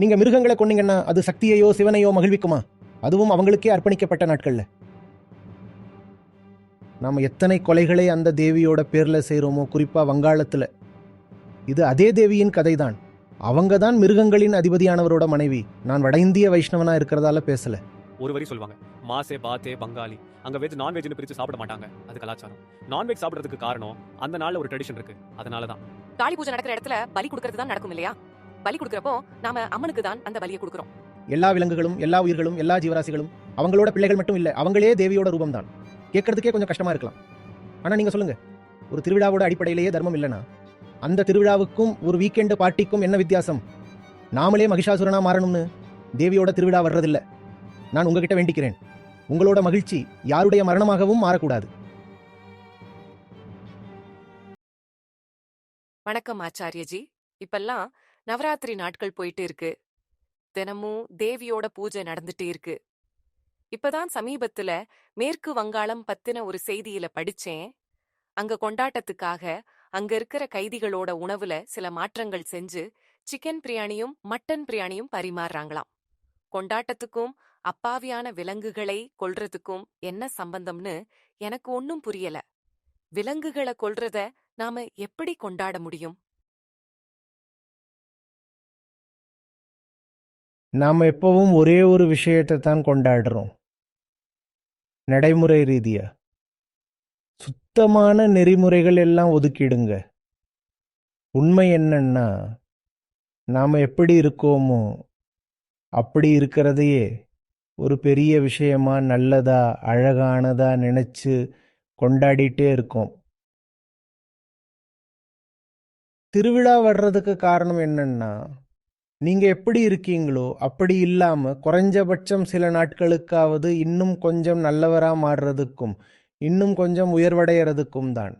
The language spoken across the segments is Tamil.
நீங்க மிருகங்களை கொன்னீங்கன்னா அது சக்தியையோ சிவனையோ மகிழ்விக்குமா? அதுவும் அவங்களுக்கே அர்ப்பணிக்கப்பட்ட நாட்கள்ல. நாம எத்தனை கொலைகளை அந்த தேவியோட பேர்ல செய்றோமோ குறிப்பா வங்காளத்துல. இது அதே தேவியின் கதைதான். அவங்க தான் மிருகங்களின் அதிபதியானவரோட மனைவி. நான் வட இந்திய வைஷ்ணவனா இருக்கிறதால பேசல. ஒரு வரி சொல்லுவாங்க. மாசே பாத்தே பங்காளி. அங்க வெஜ் நான்வெஜ்னு பிரிச்சு சாப்பிட மாட்டாங்க. அது கலாச்சாரம். நான்வெஜ் சாப்பிடுறதுக்கு காரணம் அந்த நாள்ல ஒரு ட்ரெடிஷன் இருக்கு. அதனால தான் காளி பூஜை நடக்கிற இடத்துல பலி கொடுக்கறது தான் நடக்கும் இல்லையா? பலி கொடுக்கறப்போ நாம அம்மனுக்கு தான் அந்த பலியை கொடுக்கறோம். எல்லா விலங்குகளும் எல்லா உயிர்களும் எல்லா ஜீவராசிகளும் அவங்களோட பிள்ளைகள் மட்டும் இல்ல அவங்களே தேவியோட ரூபம் தான் கேட்கறதுக்கே கொஞ்சம் கஷ்டமா இருக்கலாம். ஆனா நீங்க சொல்லுங்க. ஒரு திருவிழாவோட அடிப்படையிலேயே தர்மம் இல்லைனா அந்த திருவிழாவுக்கும் ஒரு வீக்கெண்டு பார்ட்டிக்கும் என்ன வித்தியாசம்? நாமளே மகிஷாசுரனா மாறணும்னு தேவியோட திருவிழா வர்றதில்ல. நான் உங்ககிட்ட வேண்டிக்கிறேன். உங்களோட மகிழ்ச்சி யாருடைய மரணமாகவும் மாறக்கூடாது. வணக்கம் ஆச்சாரியஜி. இப்பெல்லாம் நவராத்திரி நாட்கள் போயிட்டு இருக்கு. தினமும் தேவியோட பூஜை நடந்துட்டே இருக்கு. இப்பதான் சமீபத்துல மேற்கு வங்காளம் பத்தின ஒரு செய்தியில படிச்சேன். அங்க கொண்டாட்டத்துக்காக அங்க இருக்கிற கைதிகளோட உணவுல சில மாற்றங்கள் செஞ்சு சிக்கன் பிரியாணியும் மட்டன் பிரியாணியும் பரிமாறுறாங்களாம். கொண்டாட்டத்துக்கும் அப்பாவியான விலங்குகளை கொல்றதுக்கும் என்ன சம்பந்தம்னு எனக்கு ஒன்னும் புரியல. விலங்குகளை கொல்றத நாம எப்படி கொண்டாட முடியும்? நாம் எப்பவும் ஒரே ஒரு விஷயத்தை தான் கொண்டாடுறோம். நடைமுறை ரீதியா. சுத்தமான நெறிமுறைகள் எல்லாம் ஒதுக்கிடுங்க. உண்மை என்னன்னா நாம் எப்படி இருக்கோமோ அப்படி இருக்கிறதையே ஒரு பெரிய விஷயமா நல்லதா அழகானதா நினைச்சு கொண்டாடிட்டே இருக்கோம். திருவிழா வர்றதுக்கு காரணம் என்னன்னா நீங்க எப்படி இருக்கீங்களோ அப்படி இல்லாம குறைஞ்சபட்சம் சில நாட்களுக்காவது இன்னும் கொஞ்சம் நல்லவரா மாறுறதுக்கும் இன்னும் கொஞ்சம் உயர்வடைகிறதுக்கும் தான்.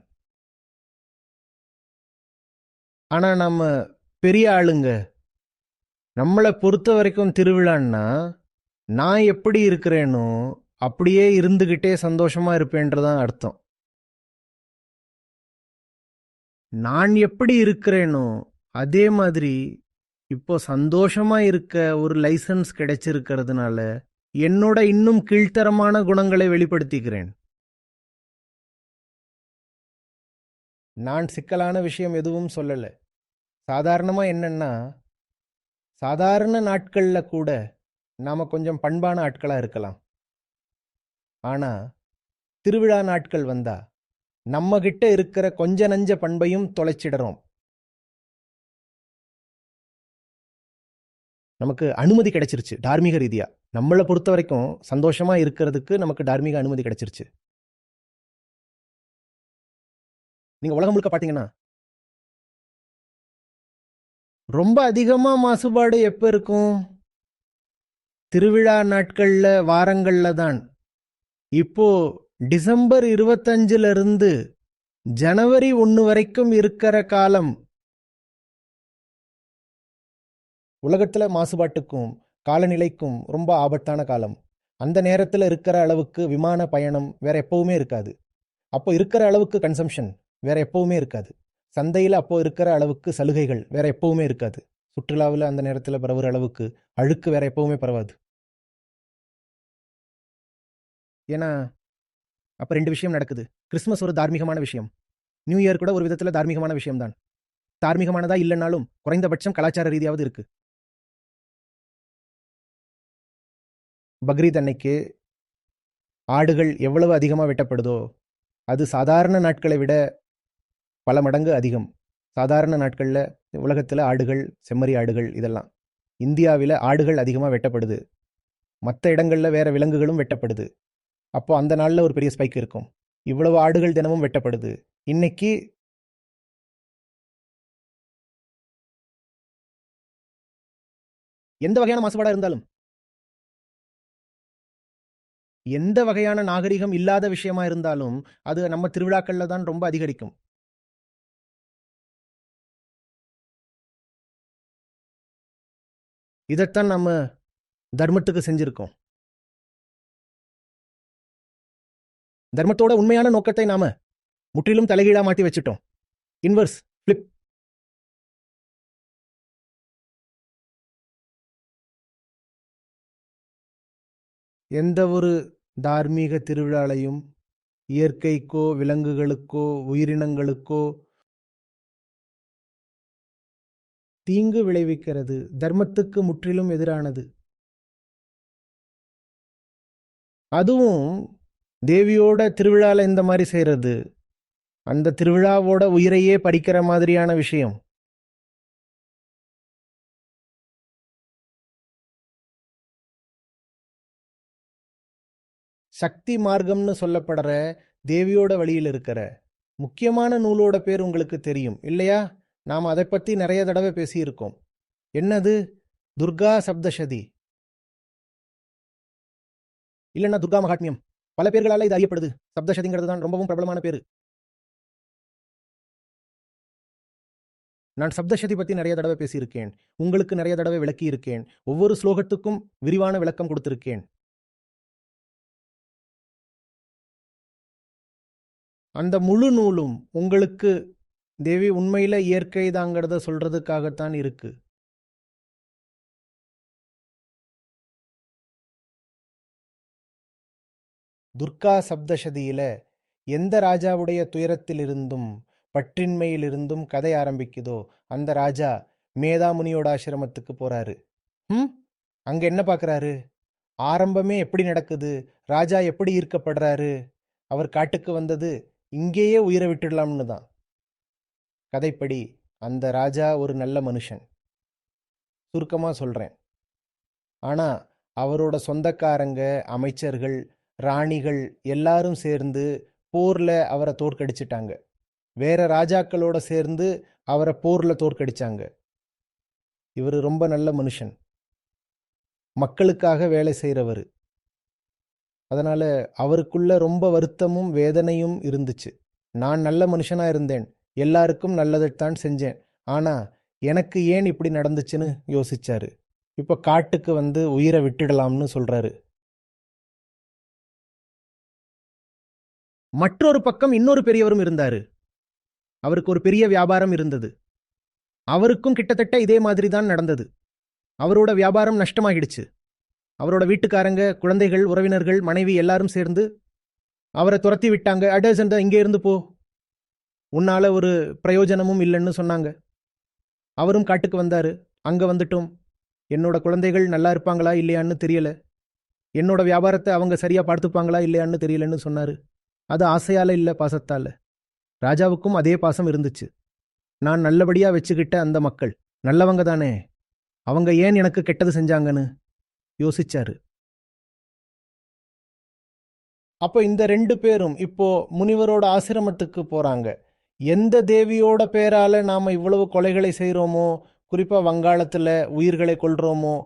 ஆனா நம்ம பெரிய ஆளுங்க நம்மளை பொறுத்த வரைக்கும் திருவிழான்னா நான் எப்படி இருக்கிறேனோ அப்படியே இருந்துகிட்டே சந்தோஷமா இருப்பேன்றதான் அர்த்தம். நான் எப்படி இருக்கிறேனோ அதே மாதிரி இப்போ சந்தோஷமா இருக்க ஒரு லைசன்ஸ் கிடைச்சிருக்கிறதுனால என்னோட இன்னும் கீழ்த்தரமான குணங்களை வெளிப்படுத்திக்கிறேன். நான் சிக்கலான விஷயம் எதுவும் சொல்லல. சாதாரணமா என்னன்னா சாதாரண நாட்கள்ல கூட நாம கொஞ்சம் பண்பான ஆட்களா இருக்கலாம். ஆனா திருவிழா நாட்கள் வந்தா நம்ம கிட்ட இருக்கிற கொஞ்ச நஞ்ச பண்பையும் தொலைச்சிடுறோம். நமக்கு அனுமதி கிடைச்சிருச்சு. தார்மீக ரீதியா. நம்மளை பொறுத்த வரைக்கும் சந்தோஷமா இருக்கிறதுக்கு நமக்கு தார்மீக அனுமதி கிடைச்சிருச்சு. நீங்க உலகம் முழுக்க பாத்தீங்கன்னா ரொம்ப அதிகமா மாசுபாடு எப்ப இருக்கும்? திருவிழா நாட்கள்ல வாரங்கள்ல தான். இப்போ டிசம்பர் இருபத்தஞ்சுல இருந்து ஜனவரி ஒன்று வரைக்கும் இருக்கிற காலம் உலகத்துல மாசுபாட்டுக்கும் காலநிலைக்கும் ரொம்ப ஆபத்தான காலம். அந்த நேரத்துல இருக்கிற அளவுக்கு விமான பயணம் வேற எப்பவுமே இருக்காது. அப்போ இருக்கிற அளவுக்கு கன்சம்ஷன் வேற எப்பவுமே இருக்காது. சந்தையில் அப்போ இருக்கிற அளவுக்கு சலுகைகள் வேற எப்பவுமே இருக்காது. சுற்றுலாவில் அந்த நேரத்தில் பரவுற அளவுக்கு அழுக்கு வேற எப்பவுமே பரவாது. ஏன்னா அப்போ ரெண்டு விஷயம் நடக்குது. கிறிஸ்மஸ் ஒரு தார்மீகமான விஷயம். நியூ இயர் கூட ஒரு விதத்தில் தார்மீகமான விஷயம்தான். தார்மீகமானதா இல்லைனாலும் குறைந்தபட்சம் கலாச்சார ரீதியாவது இருக்கு. பக்ரீத் அன்னைக்கு ஆடுகள் எவ்வளவு அதிகமாக வெட்டப்படுதோ அது சாதாரண நாட்களை விட பல மடங்கு அதிகம். சாதாரண நாட்களில் உலகத்தில் ஆடுகள் செம்மறி ஆடுகள் இதெல்லாம். இந்தியாவில் ஆடுகள் அதிகமாக வெட்டப்படுது. மற்ற இடங்களில் வேற விலங்குகளும் வெட்டப்படுது. அப்போ அந்த நாளில் ஒரு பெரிய ஸ்பைக் இருக்கும். இவ்வளவு ஆடுகள் தினமும் வெட்டப்படுது. இன்னைக்கு எந்த வகையான மாசுபாடாக இருந்தாலும் எந்த வகையான நாகரிகம் இல்லாத விஷயமா இருந்தாலும் அது நம்ம திருவிழாக்கள்ல தான் ரொம்ப அதிகரிக்கும். இதைத்தான் நம்ம தர்மத்துக்கு செஞ்சிருக்கோம். தர்மத்தோட உண்மையான நோக்கத்தை நாம முற்றிலும் தலைகீழா மாட்டி வச்சுட்டோம். இன்வர்ஸ் எந்த ஒரு தார்மீக திருவிழாலையும் இயற்கைக்கோ விலங்குகளுக்கோ உயிரினங்களுக்கோ தீங்கு விளைவிக்கிறது. தர்மத்துக்கு முற்றிலும் எதிரானது. அதுவும் தேவியோட திருவிழால இந்த மாதிரி செய்கிறது அந்த திருவிழாவோட உயிரையே படிக்கிற மாதிரியான விஷயம். சக்தி மார்க்கம்னு சொல்லப்படுற தேவியோட வழியில் இருக்கிற முக்கியமான நூலோட பேர் உங்களுக்கு தெரியும் இல்லையா? நாம் அதை பற்றி நிறைய தடவை பேசியிருக்கோம். என்னது? துர்கா சப்தசதி. இல்லைன்னா துர்கா மகாத்மியம். பல பேர்களால் இது அறியப்படுது. சப்தசதிங்கிறது தான் ரொம்பவும் பிரபலமான பேர். நான் சப்தசதி பற்றி நிறைய தடவை பேசியிருக்கேன். உங்களுக்கு நிறைய தடவை விளக்கி இருக்கேன் ஒவ்வொரு ஸ்லோகத்துக்கும் விரிவான விளக்கம் கொடுத்திருக்கேன். அந்த முழு நூலும் உங்களுக்கு தேவி உண்மையில் இயற்கை தாங்கிறத சொல்கிறதுக்காகத்தான் இருக்கு. துர்கா சப்தசதியில் எந்த ராஜாவுடைய துயரத்திலிருந்தும் பற்றின்மையிலிருந்தும் கதை ஆரம்பிக்குதோ அந்த ராஜா மேதாமுனியோட ஆசிரமத்துக்கு போறாரு. ம்? அங்க என்ன பார்க்குறாரு ஆரம்பமே எப்படி நடக்குது? ராஜா எப்படி ஈர்க்கப்படுறாரு? அவர் காட்டுக்கு வந்தது இங்கேயே உயிரை விட்டுடலாம்னு தான். கதைப்படி அந்த ராஜா ஒரு நல்ல மனுஷன். சுருக்கமாக சொல்கிறேன் ஆனால் அவரோட சொந்தக்காரங்க அமைச்சர்கள் ராணிகள் எல்லாரும் சேர்ந்து போரில் அவரை தோற்கடிச்சிட்டாங்க. வேற ராஜாக்களோட சேர்ந்து அவரை போரில் தோற்கடிச்சாங்க. இவர் ரொம்ப நல்ல மனுஷன். மக்களுக்காக வேலை செய்கிறவர் அதனால் அவருக்குள்ள ரொம்ப வருத்தமும் வேதனையும் இருந்துச்சு. நான் நல்ல மனுஷனாக இருந்தேன். எல்லாருக்கும் நல்லதைத்தான் செஞ்சேன். ஆனால் எனக்கு ஏன் இப்படி நடந்துச்சுன்னு யோசிச்சாரு. இப்போ காட்டுக்கு வந்து உயிரை விட்டுடலாம்னு சொல்றாரு. மற்றொரு பக்கம் இன்னொரு பெரியவரும் இருந்தார். அவருக்கு ஒரு பெரிய வியாபாரம் இருந்தது. அவருக்கும் கிட்டத்தட்ட இதே மாதிரி தான் நடந்தது. அவரோட வியாபாரம் நஷ்டமாகிடுச்சு. அவரோட வீட்டுக்காரங்க குழந்தைகள் உறவினர்கள் மனைவி எல்லாரும் சேர்ந்து அவரை துரத்தி விட்டாங்க. அடேசண்டா இங்கே இருந்து போ. உன்னால ஒரு பிரயோஜனமும் இல்லைன்னு சொன்னாங்க. அவரும் காட்டுக்கு வந்தாரு. அங்க வந்துட்டோம். என்னோட குழந்தைகள் நல்லா இருப்பாங்களா இல்லையான்னு தெரியல. என்னோட வியாபாரத்தை அவங்க சரியா பார்த்துப்பாங்களா இல்லையான்னு தெரியலன்னு சொன்னாரு. அது ஆசையால இல்ல பாசத்தால. ராஜாவுக்கும் அதே பாசம் இருந்துச்சு. நான் நல்லபடியா வச்சுக்கிட்ட அந்த மக்கள். நல்லவங்க தானே. அவங்க ஏன் எனக்கு கெட்டது செஞ்சாங்கன்னு? யோசிச்சாரு. அப்போ இந்த ரெண்டு பேரும் இப்போ முனிவரோட ஆசிரமத்துக்கு போறாங்க. எந்த தேவியோட பேரால நாம இவ்வளவு கொலைகளை செய்கிறோமோ குறிப்பா வங்காளத்துல உயிர்களை கொல்றோமோ?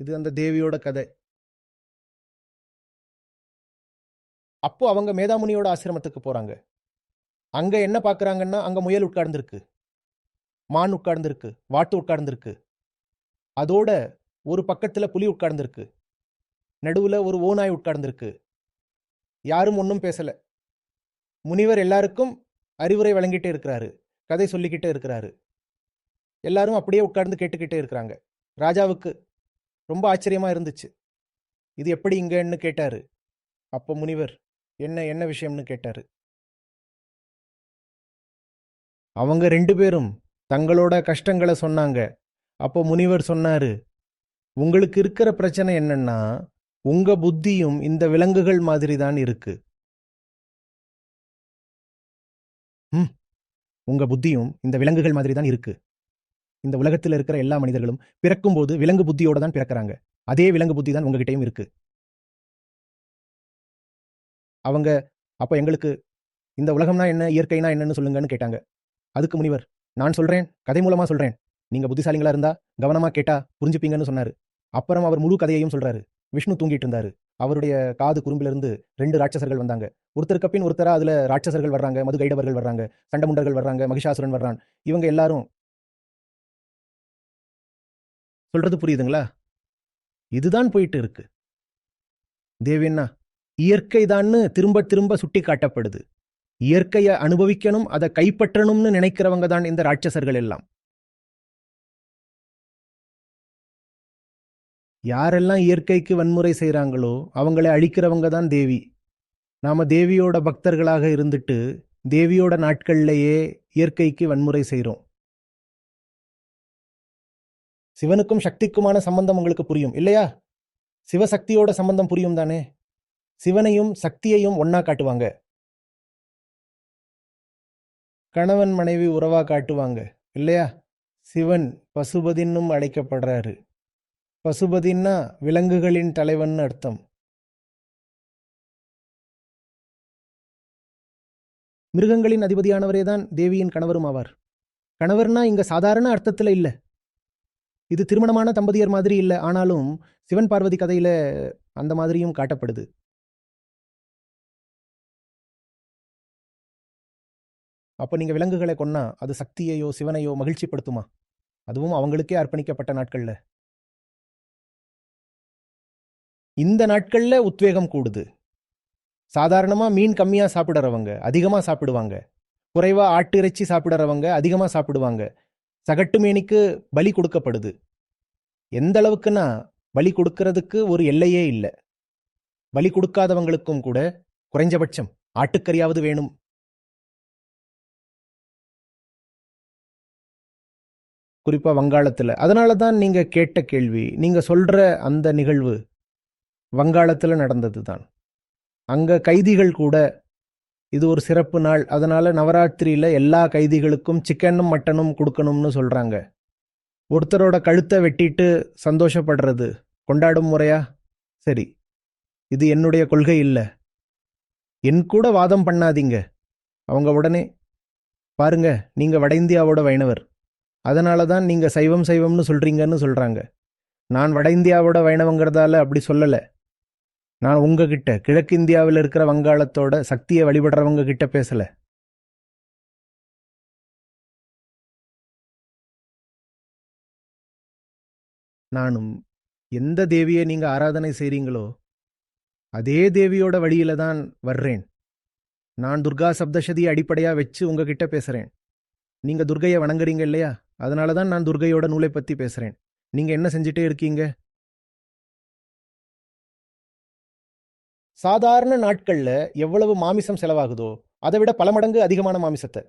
இது அந்த தேவியோட கதை. அப்போ அவங்க மேதாமுனியோட ஆசிரமத்துக்கு போறாங்க. அங்க என்ன பார்க்கறாங்கன்னா அங்க முயல் உட்கார்ந்துருக்கு. மான் உட்கார்ந்துருக்கு வாட்டு உட்கார்ந்துருக்கு. அதோட ஒரு பக்கத்துல புலி உட்கார்ந்துருக்கு. நடுவுல ஒரு ஓநாய் உட்கார்ந்துருக்கு. யாரும் ஒன்றும் பேசல. முனிவர் எல்லாருக்கும் அறிவுரை வழங்கிட்டே இருக்கிறாரு. கதை சொல்லிக்கிட்டே இருக்கிறாரு. எல்லாரும் அப்படியே உட்கார்ந்து கேட்டுக்கிட்டே இருக்கிறாங்க. ராஜாவுக்கு ரொம்ப ஆச்சரியமா இருந்துச்சு. இது எப்படி இங்கன்னு கேட்டாரு. அப்போ முனிவர் என்ன என்ன விஷயம்னு கேட்டாரு. அவங்க ரெண்டு பேரும் தங்களோட கஷ்டங்களை சொன்னாங்க. அப்போ முனிவர் சொன்னாரு உங்களுக்கு இருக்கிற பிரச்சனை என்னன்னா உங்க புத்தியும் இந்த விலங்குகள் மாதிரி தான் இருக்கு. ம் உங்க புத்தியும் இந்த விலங்குகள் மாதிரி தான் இருக்கு. இந்த உலகத்தில் இருக்கிற எல்லா மனிதர்களும் பிறக்கும்போது விலங்கு புத்தியோட தான் பிறக்கிறாங்க. அதே விலங்கு புத்தி தான் உங்ககிட்டயும் இருக்கு. அவங்க அப்ப எங்களுக்கு இந்த உலகம்னா என்ன? இயற்கைனா என்னன்னு சொல்லுங்கன்னு கேட்டாங்க. அதுக்கு முனிவர் நான் சொல்றேன் கதை மூலமா சொல்றேன். நீங்க புத்திசாலிங்களா இருந்தா கவனமா கேட்டா புரிஞ்சுப்பீங்கன்னு சொன்னாரு. அப்புறம் அவர் முழு கதையையும் சொல்றாரு. விஷ்ணு தூங்கிட்டு இருந்தாரு. அவருடைய காது குறும்பிலிருந்து ரெண்டு ராட்சசர்கள் வந்தாங்க. ஒருத்தருக்கு பின் ஒருத்தரா அதுல ராட்சசர்கள் வர்றாங்க மது கைடவர்கள் வர்றாங்க சண்டமுண்டர்கள் வர்றாங்க மகிஷாசுரன் வர்றான். இவங்க எல்லாரும் சொல்றது புரியுதுங்களா? இதுதான் போயிட்டு இருக்கு. தேவியண்ணா இயற்கைதான்னு திரும்ப திரும்ப சுட்டி காட்டப்படுது இயற்கையை அனுபவிக்கணும் அதை கைப்பற்றணும்னு நினைக்கிறவங்க தான் இந்த ராட்சசர்கள் எல்லாம். யாரெல்லாம் இயற்கைக்கு வன்முறை செய்கிறாங்களோ அவங்களை அழிக்கிறவங்க தான் தேவி. நாம தேவியோட பக்தர்களாக இருந்துட்டு தேவியோட நாட்கள்லேயே இயற்கைக்கு வன்முறை செய்கிறோம் சிவனுக்கும் சக்திக்குமான சம்பந்தம் உங்களுக்கு புரியும் இல்லையா? சிவசக்தியோட சம்பந்தம் புரியும் தானே? சிவனையும் சக்தியையும் ஒன்னா காட்டுவாங்க. கணவன் மனைவி உறவா காட்டுவாங்க இல்லையா? சிவன் பசுபதின்னும் அழைக்கப்படுறாரு. பசுபதின்னா விலங்குகளின் தலைவன் அர்த்தம். மிருகங்களின் அதிபதியானவரே தான் தேவியின் கணவரும் ஆவார். கணவர்னா இங்க சாதாரண அர்த்தத்துல இல்ல. இது திருமணமான தம்பதியர் மாதிரி இல்லை. ஆனாலும் சிவன் பார்வதி கதையில அந்த மாதிரியும் காட்டப்படுது. அப்போ நீங்கள் விலங்குகளை கொன்னா அது சக்தியையோ சிவனையோ மகிழ்ச்சிப்படுத்துமா? அதுவும் அவங்களுக்கே அர்ப்பணிக்கப்பட்ட நாட்களில். இந்த நாட்களில் உத்வேகம் கூடுது. சாதாரணமாக மீன் கம்மியாக சாப்பிடுறவங்க அதிகமாக சாப்பிடுவாங்க. குறைவா ஆட்டு இறைச்சி சாப்பிடுறவங்க அதிகமாக சாப்பிடுவாங்க. சகட்டு மீனுக்கு பலி கொடுக்கப்படுது. எந்த அளவுக்குன்னா பலி கொடுக்கறதுக்கு ஒரு எல்லையே இல்லை. பலி கொடுக்காதவங்களுக்கும் கூட குறைஞ்சபட்சம் ஆட்டுக்கறியாவது வேணும். குறிப்பாக வங்காளத்தில். அதனால தான் நீங்கள் கேட்ட கேள்வி நீங்கள் சொல்கிற அந்த நிகழ்வு வங்காளத்தில் நடந்தது தான் அங்கே கைதிகள் கூட இது ஒரு சிறப்பு நாள் அதனால் நவராத்திரியில் எல்லா கைதிகளுக்கும் சிக்கனும் மட்டனும் கொடுக்கணும்னு சொல்கிறாங்க ஒருத்தரோட கழுத்தை வெட்டிட்டு சந்தோஷப்படுறது கொண்டாடும் முறையா? சரி. இது என்னுடைய கொள்கை இல்லை. என் கூட வாதம் பண்ணாதீங்க. அவங்க உடனே பாருங்க நீங்கள் வட இந்தியாவோட வைணவர். அதனால தான் நீங்க சைவம் சைவம்னு சொல்றீங்கன்னு சொல்றாங்க. நான் வட இந்தியாவோட வைணவங்கிறதால அப்படி சொல்லல. நான் உங்ககிட்ட கிழக்கு இந்தியாவில் இருக்கிற வங்காளத்தோட சக்தியை வழிபடுறவங்க கிட்ட பேசல. நானும் எந்த தேவியை நீங்க ஆராதனை செய்றீங்களோ அதே தேவியோட வழியில தான் வர்றேன். நான் துர்கா சப்தசதியை அடிப்படையா வச்சு உங்ககிட்ட பேசுறேன். நீங்க துர்கையை வணங்குறீங்க இல்லையா? அதனால தான் நான் துர்கையோட நூலை பத்தி பேசுறேன். நீங்க என்ன செஞ்சுட்டே இருக்கீங்க? சாதாரண நாட்கள்ல எவ்வளவு மாமிசம் செலவாகுதோ அதை விட பல மடங்கு அதிகமான மாமிசத்தை.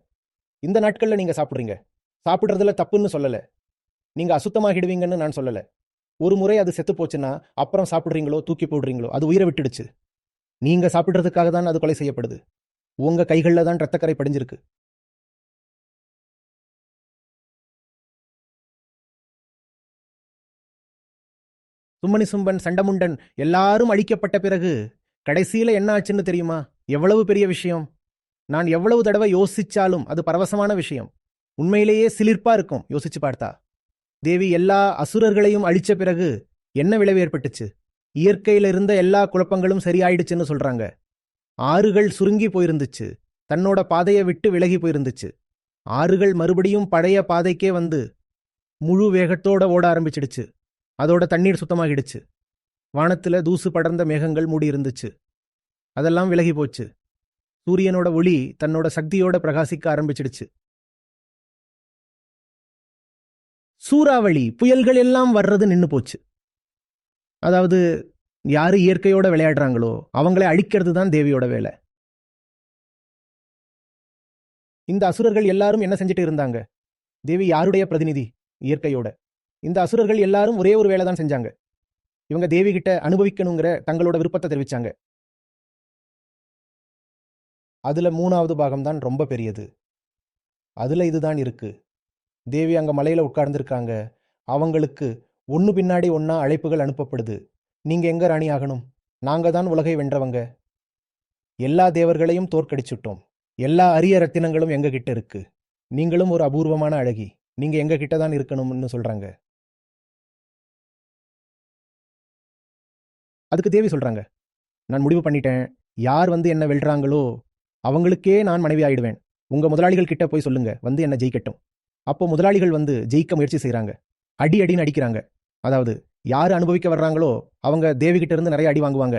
இந்த நாட்கள்ல நீங்க சாப்பிடுறீங்க. சாப்பிடுறதுல தப்புன்னு சொல்லல. நீங்க அசுத்தமாகிடுவீங்கன்னு நான் சொல்லல. ஒரு முறை அது செத்து போச்சுன்னா அப்புறம் சாப்பிடுறீங்களோ தூக்கி போடுறீங்களோ அது உயிரை விட்டுடுச்சு. நீங்க சாப்பிடுறதுக்காக தான் அது கொலை செய்யப்படுது. உங்க கைகளில் தான் ரத்தக்கரை படிஞ்சிருக்கு. சும்மணி சும்பன் சண்டமுண்டன் எல்லாரும் அழிக்கப்பட்ட பிறகு கடைசியில என்ன ஆச்சுன்னு தெரியுமா? எவ்வளவு பெரிய விஷயம்? நான் எவ்வளவு தடவை யோசிச்சாலும் அது பரவசமான விஷயம். உண்மையிலேயே சிலிர்ப்பா இருக்கும் யோசிச்சு பார்த்தா. தேவி எல்லா அசுரர்களையும் அழிச்ச பிறகு என்ன விளைவு ஏற்பட்டுச்சு? இயற்கையில இருந்த எல்லா குழப்பங்களும் சரியாயிடுச்சுன்னு சொல்றாங்க. ஆறுகள் சுருங்கி போயிருந்துச்சு. தன்னோட பாதையை விட்டு விலகி போயிருந்துச்சு. ஆறுகள் மறுபடியும் பழைய பாதைக்கே வந்து முழு வேகத்தோட ஓட ஆரம்பிச்சிடுச்சு. அதோட தண்ணீர் சுத்தமாகிடுச்சு. வானத்துல தூசு படர்ந்த மேகங்கள் மூடி இருந்துச்சு. அதெல்லாம் விலகி போச்சு. சூரியனோட ஒளி தன்னோட சக்தியோட பிரகாசிக்க ஆரம்பிச்சிடுச்சு. சூறாவளி புயல்கள் எல்லாம் வர்றது நின்னு போச்சு. அதாவது யாரு இயற்கையோட விளையாடுறாங்களோ அவங்களை அழிக்கிறது தான் தேவியோட வேலை. இந்த அசுரர்கள் எல்லாரும் என்ன செஞ்சுட்டு இருந்தாங்க? தேவி யாருடைய பிரதிநிதி? இயற்கையோட. இந்த அசுரர்கள் எல்லாரும் ஒரே ஒரு வேலை தான் செஞ்சாங்க. இவங்க தேவி கிட்ட அனுபவிக்கணுங்கிற தங்களோட விருப்பத்தை தெரிவிச்சாங்க. அதுல மூணாவது பாகம் தான் ரொம்ப பெரியது. அதுல இதுதான் இருக்கு. தேவி அங்க மலையில உட்கார்ந்துருக்காங்க. அவங்களுக்கு ஒன்னு பின்னாடி ஒன்னா அழைப்புகள் அனுப்பப்படுது. நீங்க எங்க ராணி ஆகணும்? நாங்க தான் உலகை வென்றவங்க. எல்லா தேவர்களையும் தோற்கடிச்சுட்டோம். எல்லா அரிய ரத்தினங்களும் எங்க கிட்ட இருக்கு. நீங்களும் ஒரு அபூர்வமான அழகி. நீங்க எங்க கிட்ட தான் இருக்கணும்னு சொல்றாங்க. அதுக்கு தேவி சொல்றாங்க. நான் முடிவு பண்ணிட்டேன். யார் வந்து என்ன வெல்றாங்களோ அவங்களுக்கே நான் மனைவி ஆயிடுவேன். உங்க முதலாளிகள் கிட்ட போய் சொல்லுங்க. வந்து என்ன ஜெயிக்கட்டும். அப்போ முதலாளிகள் வந்து ஜெயிக்க முயற்சி செய்கிறாங்க அடி அடின்னு அடிக்கிறாங்க. அதாவது யார் அனுபவிக்க வர்றாங்களோ அவங்க தேவிகிட்ட இருந்து நிறைய அடி வாங்குவாங்க.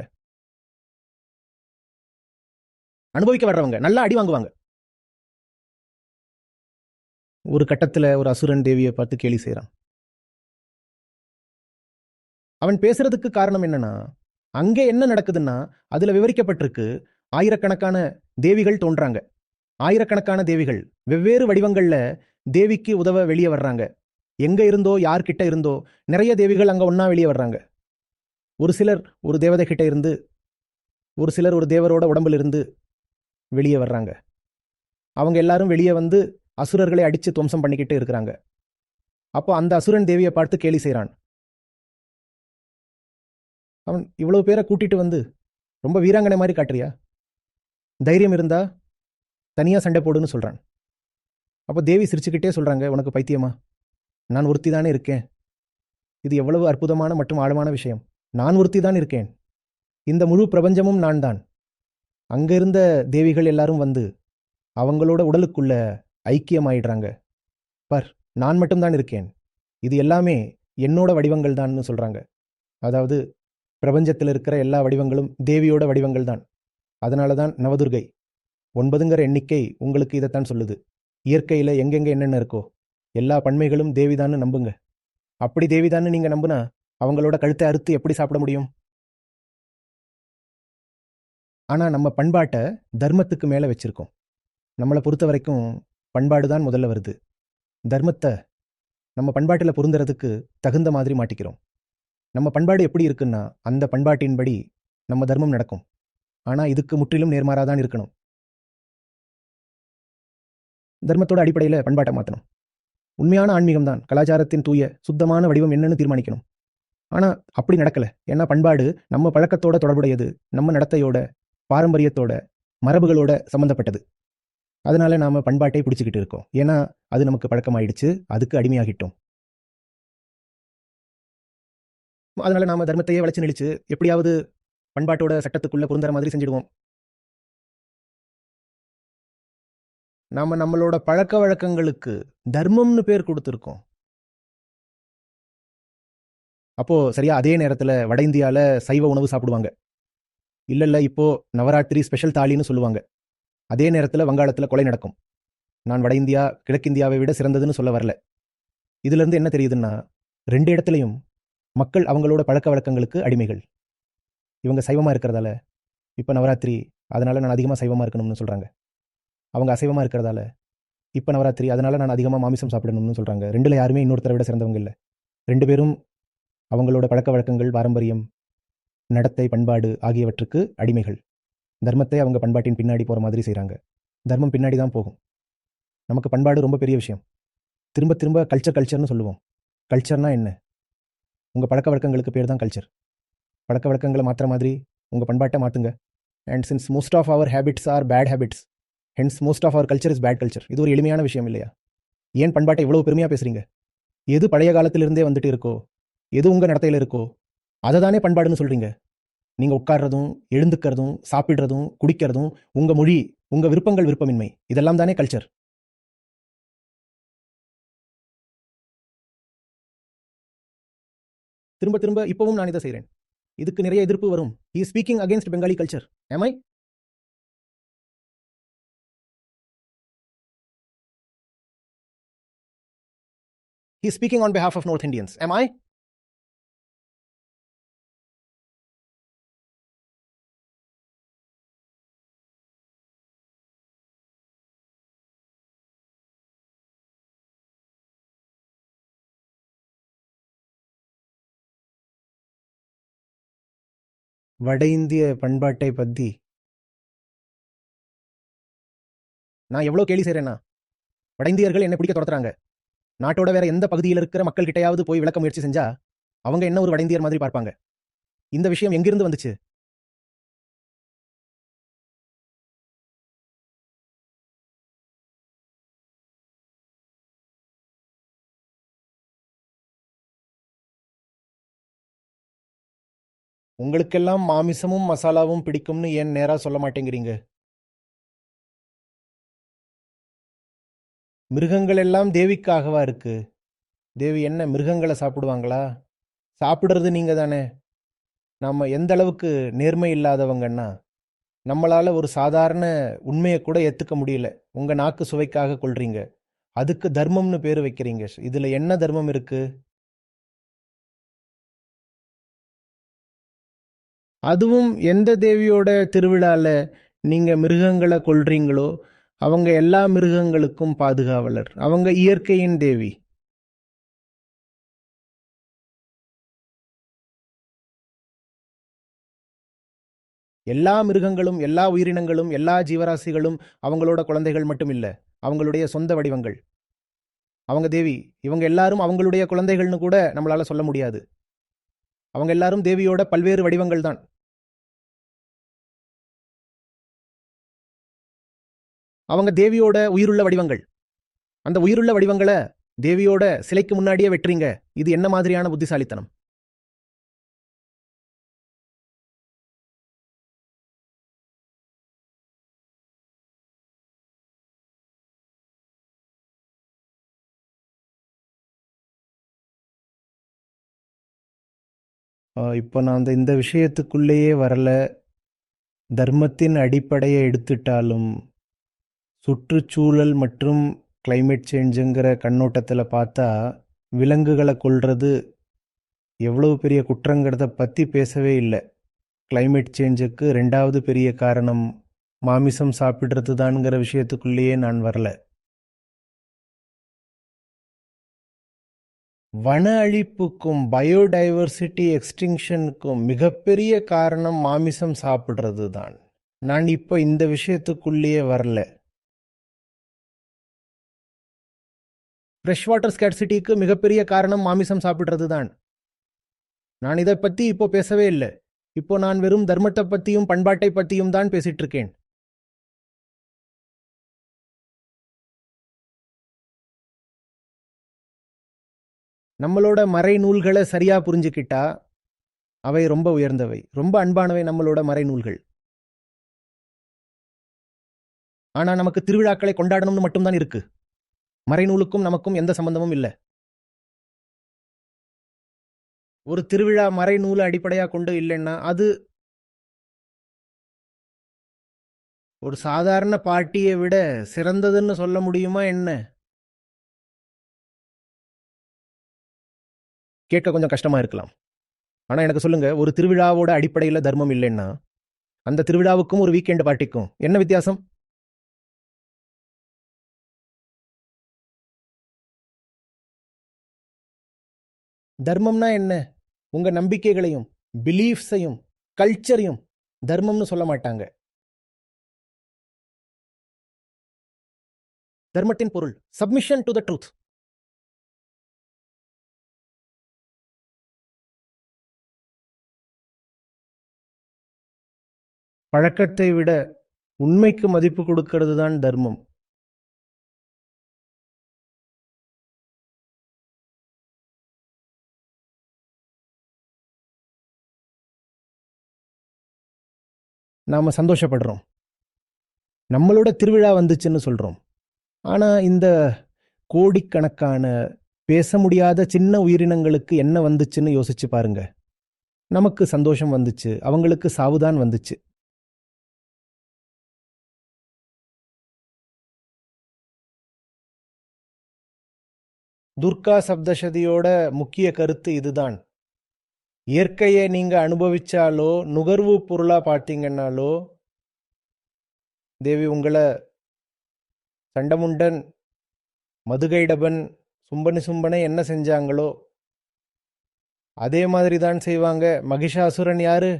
அனுபவிக்க வர்றவங்க நல்லா அடி வாங்குவாங்க. ஒரு கட்டத்துல ஒரு அசுரன் தேவியை பார்த்து கேலி செய்யறான் அவன் பேசுறதுக்கு காரணம் என்னன்னா அங்கே என்ன நடக்குதுன்னா அதுல விவரிக்கப்பட்டிருக்கு ஆயிரக்கணக்கான தேவிகள் தோன்றாங்க. ஆயிரக்கணக்கான தேவிகள் வெவ்வேறு வடிவங்கள்ல தேவிக்கு உதவ வெளியே வர்றாங்க. எங்க இருந்தோ யார்கிட்ட இருந்தோ நிறைய தேவிகள் அங்க ஒன்னா வெளியே வர்றாங்க. ஒரு சிலர் ஒரு தேவதை கிட்ட இருந்து ஒரு சிலர் ஒரு தேவரோட உடம்புல இருந்து வெளியே வர்றாங்க. அவங்க எல்லாரும் வெளியே வந்து அசுரர்களை அடிச்சு துவம்சம் பண்ணிக்கிட்டு இருக்கிறாங்க. அப்போ அந்த அசுரன் தேவியை பார்த்து கேலி செய்றான். அவன் இவ்வளவு பேரை கூட்டிட்டு வந்து ரொம்ப வீராங்கனை மாதிரி காட்டுறியா? தைரியம் இருந்தா தனியா சண்டை போடுன்னு சொல்றான். அப்போ தேவி சிரிச்சுக்கிட்டே சொல்றாங்க உனக்கு பைத்தியமா? நான் ஒருத்தி தானே இருக்கேன். இது எவ்வளவு அற்புதமான மற்றும் ஆழமான விஷயம். நான் ஒருத்தி தான் இருக்கேன். இந்த முழு பிரபஞ்சமும் நான் தான் அங்கே இருந்த தேவிகள் எல்லாரும் வந்து அவங்களோட உடலுக்குள்ள ஐக்கியமாயிடுறாங்க. பர் நான் மட்டும்தான் இருக்கேன். இது எல்லாமே என்னோட வடிவங்கள் தான்னு சொல்றாங்க. அதாவது பிரபஞ்சத்தில் இருக்கிற எல்லா வடிவங்களும் தேவியோட வடிவங்கள் தான் அதனால தான் நவதுர்கை. ஒன்பதுங்கிற எண்ணிக்கை உங்களுக்கு இதைத்தான் சொல்லுது. இயற்கையில் எங்கெங்க என்னென்ன இருக்கோ எல்லா பன்மைகளும் தேவிதான்னு நம்புங்க. அப்படி தேவிதான்னு நீங்க நம்புனா அவங்களோட கழுத்தை அறுத்து எப்படி சாப்பிட முடியும்? ஆனா நம்ம பண்பாட்டை தர்மத்துக்கு மேல வச்சிருக்கோம். நம்மளை பொறுத்த வரைக்கும் பண்பாடு தான் முதல்ல வருது. தர்மத்தை நம்ம பண்பாட்டில் பொருந்துறதுக்கு தகுந்த மாதிரி மாட்டிக்கிறோம். நம்ம பண்பாடு எப்படி இருக்குன்னா அந்த பண்பாட்டின்படி நம்ம தர்மம் நடக்கும். ஆனா இதுக்கு முற்றிலும் நேர்மாறாக தான் இருக்கணும். தர்மத்தோட அடிப்படையில் பண்பாட்டை மாற்றணும் உண்மையான ஆன்மீகம் தான் கலாச்சாரத்தின் தூய சுத்தமான வடிவம் என்னன்னு தீர்மானிக்கணும். ஆனா அப்படி நடக்கல. ஏன்னா பண்பாடு நம்ம பழக்கத்தோட தொடர்புடையது. நம்ம நடத்தையோட பாரம்பரியத்தோட மரபுகளோட சம்பந்தப்பட்டது. அதனால நாம பண்பாட்டை பிடிச்சிக்கிட்டு இருக்கோம். ஏன்னா அது நமக்கு பழக்கமாயிடுச்சு. அதுக்கு அடிமையாகிட்டோம். அதனால நாம தர்மத்தையே வளைச்சு நெளிச்சு எப்படியாவது பண்பாட்டோட சட்டத்துக்குள்ள பொருந்துற மாதிரி செஞ்சிடுவோம். நாம நம்மளோட பழக்க வழக்கங்களுக்கு தர்மம்னு பேர் கொடுத்துருக்கோம். அப்போ சரியா அதே நேரத்துல வட இந்தியால சைவ உணவு சாப்பிடுவாங்க. இல்ல இல்ல இப்போ நவராத்திரி ஸ்பெஷல் தாலின்னு சொல்லுவாங்க. அதே நேரத்துல வங்காளத்துல கொலை நடக்கும். நான் வட இந்தியா கிழக்கிந்தியாவை விட சிறந்ததுன்னு சொல்ல வரல. இதுல இருந்து என்ன தெரியுதுன்னா ரெண்டு இடத்துலையும் மக்கள் அவங்களோட பழக்க வழக்கங்களுக்கு அடிமைகள். இவங்க சைவமா இருக்கிறதால இப்போ நவராத்திரி அதனால நான் அதிகமாக சைவமாக இருக்கணும்னு சொல்கிறாங்க அவங்க அசைவமாக இருக்கிறதால இப்போ நவராத்திரி அதனால நான் அதிகமாக மாமிசம் சாப்பிடணும்னு சொல்கிறாங்க ரெண்டில் யாருமே இன்னொருத்தரை விட சிறந்தவங்க இல்லை. ரெண்டு பேரும் அவங்களோட பழக்க வழக்கங்கள் பாரம்பரியம் நடத்தை பண்பாடு ஆகியவற்றுக்கு அடிமைகள். தர்மத்தை அவங்க பண்பாட்டின் பின்னாடி போகிற மாதிரி செய்கிறாங்க தர்மம் பின்னாடி தான் போகும். நமக்கு பண்பாடு ரொம்ப பெரிய விஷயம். திரும்ப திரும்ப கல்ச்சர் கல்ச்சர்னு சொல்லுவோம். கல்ச்சர்னா என்ன? உங்கள் பழக்க வழக்கங்களுக்கு பேர் தான் கல்ச்சர் பழக்க வழக்கங்களை மாற்றுற மாதிரி உங்கள் பண்பாட்டை மாற்றுங்க and since most of our habits are bad habits hence most of our culture is bad culture இது ஒரு எளிமையான விஷயம் இல்லையா? ஏன் பண்பாட்டை இவ்வளோ பெருமையாக பேசுறீங்க? எது பழைய காலத்திலிருந்தே வந்துட்டு இருக்கோ எது உங்கள் நடத்தையில் இருக்கோ அதை தானே பண்பாடுன்னு சொல்கிறீங்க நீங்கள் உட்கார்றதும் எழுந்துக்கிறதும் சாப்பிட்றதும் குடிக்கிறதும் உங்கள் மொழி உங்கள் விருப்பங்கள் விருப்பமின்மை இதெல்லாம் தானே கல்ச்சர் திரும்ப திரும்ப இப்பவும் நான் இதை செய்கிறேன் இதுக்கு நிறைய எதிர்ப்பு வரும் he is speaking against Bengali culture am I he is speaking on behalf of north Indians am I வட இந்திய பண்பாட்டை பத்தி. நான் எவ்வளோ கேலி செய்கிறேன்னா வட இந்தியர்கள் என்னை பிடிக்க துரத்துறாங்க. நாட்டோட வேற எந்த பகுதியில் இருக்கிற மக்கள் கிட்டயாவது போய் விளக்க முயற்சி செஞ்சா அவங்க என்ன ஒரு வட இந்தியர் மாதிரி பார்ப்பாங்க? இந்த விஷயம் எங்கிருந்து வந்துச்சு? உங்களுக்கெல்லாம் மாமிசமும் மசாலாவும் பிடிக்கும்னு ஏன் நேரா சொல்ல மாட்டேங்கிறீங்க? மிருகங்கள் எல்லாம் தேவிக்காகவா இருக்கு? தேவி என்ன மிருகங்களை சாப்பிடுவாங்களா? சாப்பிடுறது நீங்க தானே நாம எந்த அளவுக்கு நேர்மை இல்லாதவங்கன்னா நம்மளால ஒரு சாதாரண உண்மையை கூட ஏத்துக்க முடியல. உங்க நாக்கு சுவைக்காக கொள்றீங்க. அதுக்கு தர்மம்னு பேர் வைக்கிறீங்க. இதுல என்ன தர்மம் இருக்கு? அதுவும் எந்த தேவியோட திருவிழால நீங்க மிருகங்களை கொல்றீங்களோ அவங்க எல்லா மிருகங்களுக்கும் பாதுகாவலர். அவங்க இயற்கையின் தேவி. எல்லா மிருகங்களும் எல்லா உயிரினங்களும் எல்லா ஜீவராசிகளும் அவங்களோட குழந்தைகள் மட்டும் இல்ல அவங்களுடைய சொந்த வடிவங்கள். அவங்க தேவி இவங்க எல்லாரும் அவங்களுடைய குழந்தைகள்னு கூட நம்மளால சொல்ல முடியாது. அவங்க எல்லாரும் தேவியோட பல்வேறு வடிவங்கள் தான் அவங்க தேவியோட உயிருள்ள வடிவங்கள். அந்த உயிருள்ள வடிவங்களை தேவியோட சிலைக்கு முன்னாடியே வெட்டுறீங்க. இது என்ன மாதிரியான புத்திசாலித்தனம்? ஆஹ் இப்போ நான் அந்த இந்த விஷயத்துக்குள்ளேயே வரல. தர்மத்தின் அடிப்படையை எடுத்துட்டாலும் சுற்றுச்சூழல் மற்றும் கிளைமேட் சேஞ்சுங்கிற கண்ணோட்டத்தில் பார்த்தா விலங்குகளை கொல்றது எவ்வளவு பெரிய குற்றங்கிறத பற்றி பேசவே இல்லை. கிளைமேட் சேஞ்சுக்கு ரெண்டாவது பெரிய காரணம் மாமிசம் சாப்பிட்றது தானுங்கிற விஷயத்துக்குள்ளேயே நான் வரல. வன அழிப்புக்கும் பயோடைவர்சிட்டி எக்ஸ்டிங்ஷனுக்கும் மிகப்பெரிய காரணம் மாமிசம் சாப்பிட்றது தான் நான் இப்போ இந்த விஷயத்துக்குள்ளேயே வரல. ஃப்ரெஷ் வாட்டர் ஸ்கேட்சிட்டிக்கு மிகப்பெரிய காரணம் மாமிசம் சாப்பிட்றது தான் நான் இதை பற்றி இப்போ பேசவே இல்லை. இப்போ நான் வெறும் தர்மத்தை பற்றியும் பண்பாட்டை பற்றியும் தான் பேசிட்டு இருக்கேன் நம்மளோட மறைநூல்களை சரியா புரிஞ்சுக்கிட்டா அவை ரொம்ப உயர்ந்தவை. ரொம்ப அன்பானவை நம்மளோட மறைநூல்கள் ஆனா நமக்கு திருவிழாக்களை கொண்டாடணும்னு மட்டும்தான் இருக்கு. மறைநூலுக்கும் நமக்கும் எந்த சம்பந்தமும் இல்லை. ஒரு திருவிழா மறைநூலை அடிப்படையாக கொண்டு இல்லைன்னா அது ஒரு சாதாரண பாட்டியை விட சிறந்ததுன்னு சொல்ல முடியுமா என்ன? கேட்க கொஞ்சம் கஷ்டமா இருக்கலாம். ஆனா எனக்கு சொல்லுங்க ஒரு திருவிழாவோட அடிப்படையில் தர்மம் இல்லைன்னா அந்த திருவிழாவுக்கும் ஒரு வீக்கெண்ட் பார்ட்டிக்கும் என்ன வித்தியாசம்? தர்மம்னா என்ன? உங்க நம்பிக்கைகளையும் பிலீஃப்ஸையும் கல்ச்சரையும் தர்மம்னு சொல்ல மாட்டாங்க. தர்மத்தின் பொருள் சப்மிஷன் டு த ட்ரூத் பழக்கத்தை விட உண்மைக்கு மதிப்பு கொடுக்கிறது தான் தர்மம். நாம சந்தோஷப்படுறோம். நம்மளோட திருவிழா வந்துச்சுன்னு சொல்றோம். ஆனா இந்த கோடிக்கணக்கான பேச முடியாத சின்ன உயிரினங்களுக்கு என்ன வந்துச்சுன்னு யோசிச்சு பாருங்க. நமக்கு சந்தோஷம் வந்துச்சு அவங்களுக்கு சாவுதான் வந்துச்சு. துர்கா சப்தசதியோட முக்கிய கருத்து இதுதான். இயற்கையை நீங்கள் அனுபவிச்சாலோ நுகர்வு பொருளாக பார்த்தீங்கன்னாலோ தேவி உங்களை சண்டமுண்டன் மதுகைடபன் சும்பனி சும்பனை என்ன செஞ்சாங்களோ அதே மாதிரி தான் செய்வாங்க. மகிஷாசுரன் யாரு?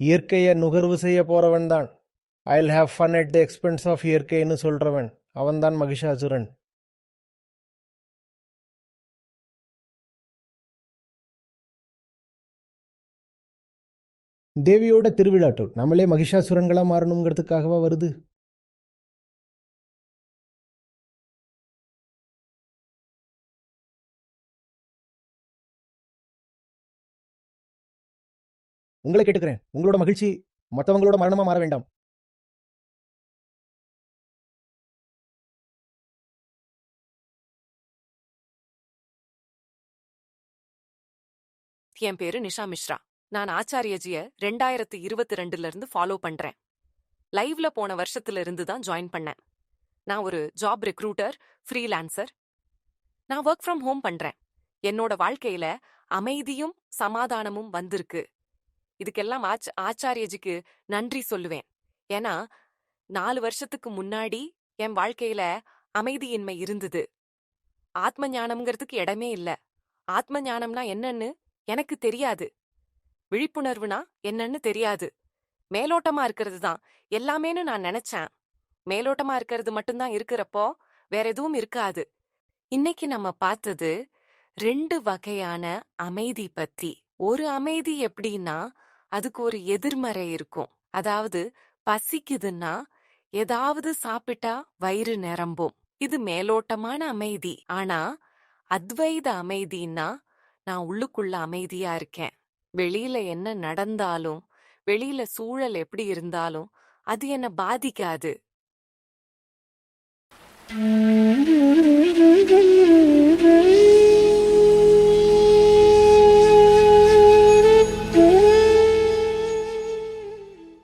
இயற்கையை நுகர்வு செய்ய போறவன் தான் I'll have fun at the expense of இயற்கைன்னு சொல்றவன். அவன்தான் மகிஷாசுரன். தேவியோட திருவிழாட்டு? நம்மளே மகிஷாசுரங்களா மாறணுங்கிறதுக்காகவா வருது? உங்களை கேட்டுக்கிறேன். உங்களோட மகிழ்ச்சி மற்றவங்களோட மரணமா மாற வேண்டாம். என் பேரு நிஷா மிஸ்ரா. நான் ஆச்சாரியஜிய ரெண்டாயிரத்து இருபத்தி ரெண்டுல இருந்து ஃபாலோ பண்றேன் லைவ்ல போன வருஷத்துல இருந்து தான் ஜாயின் பண்ணேன். நான் ஒரு ஜாப் ரெக்ரூட்டர் ஃப்ரீலான்சர் நான் ஒர்க் ஃப்ரம் ஹோம் பண்றேன். என்னோட வாழ்க்கையில அமைதியும் சமாதானமும் வந்திருக்கு. இதுக்கெல்லாம் ஆச் ஆச்சாரியஜிக்கு நன்றி சொல்லுவேன். ஏன்னா நாலு வருஷத்துக்கு முன்னாடி என் வாழ்க்கையில அமைதியின்மை இருந்தது. ஆத்ம ஞானம்ங்கிறதுக்கு இடமே இல்ல. ஆத்ம ஞானம்னா என்னன்னு எனக்கு தெரியாது. விழிப்புணர்வுனா என்னன்னு தெரியாது. மேலோட்டமா இருக்கிறது தான். எல்லாமேனு நான் நினைச்சேன். மேலோட்டமா இருக்கிறது மட்டும்தான் இருக்கிறப்போ வேற எதுவும் இருக்காது. இன்னைக்கு நம்ம பார்த்தது ரெண்டு வகையான அமைதி பத்தி. ஒரு அமைதி எப்படின்னா அதுக்கு ஒரு எதிர்மறை இருக்கும். அதாவது பசிக்குதுன்னா ஏதாவது சாப்பிட்டா வயிறு நிரம்பும். இது மேலோட்டமான அமைதி. ஆனா அத்வைத அமைதின்னா நான் உள்ளுக்குள்ள அமைதியா இருக்கேன். வெளியில என்ன நடந்தாலும் வெளியில சூழல் எப்படி இருந்தாலும் அது என்ன பாதிக்காது Thank you.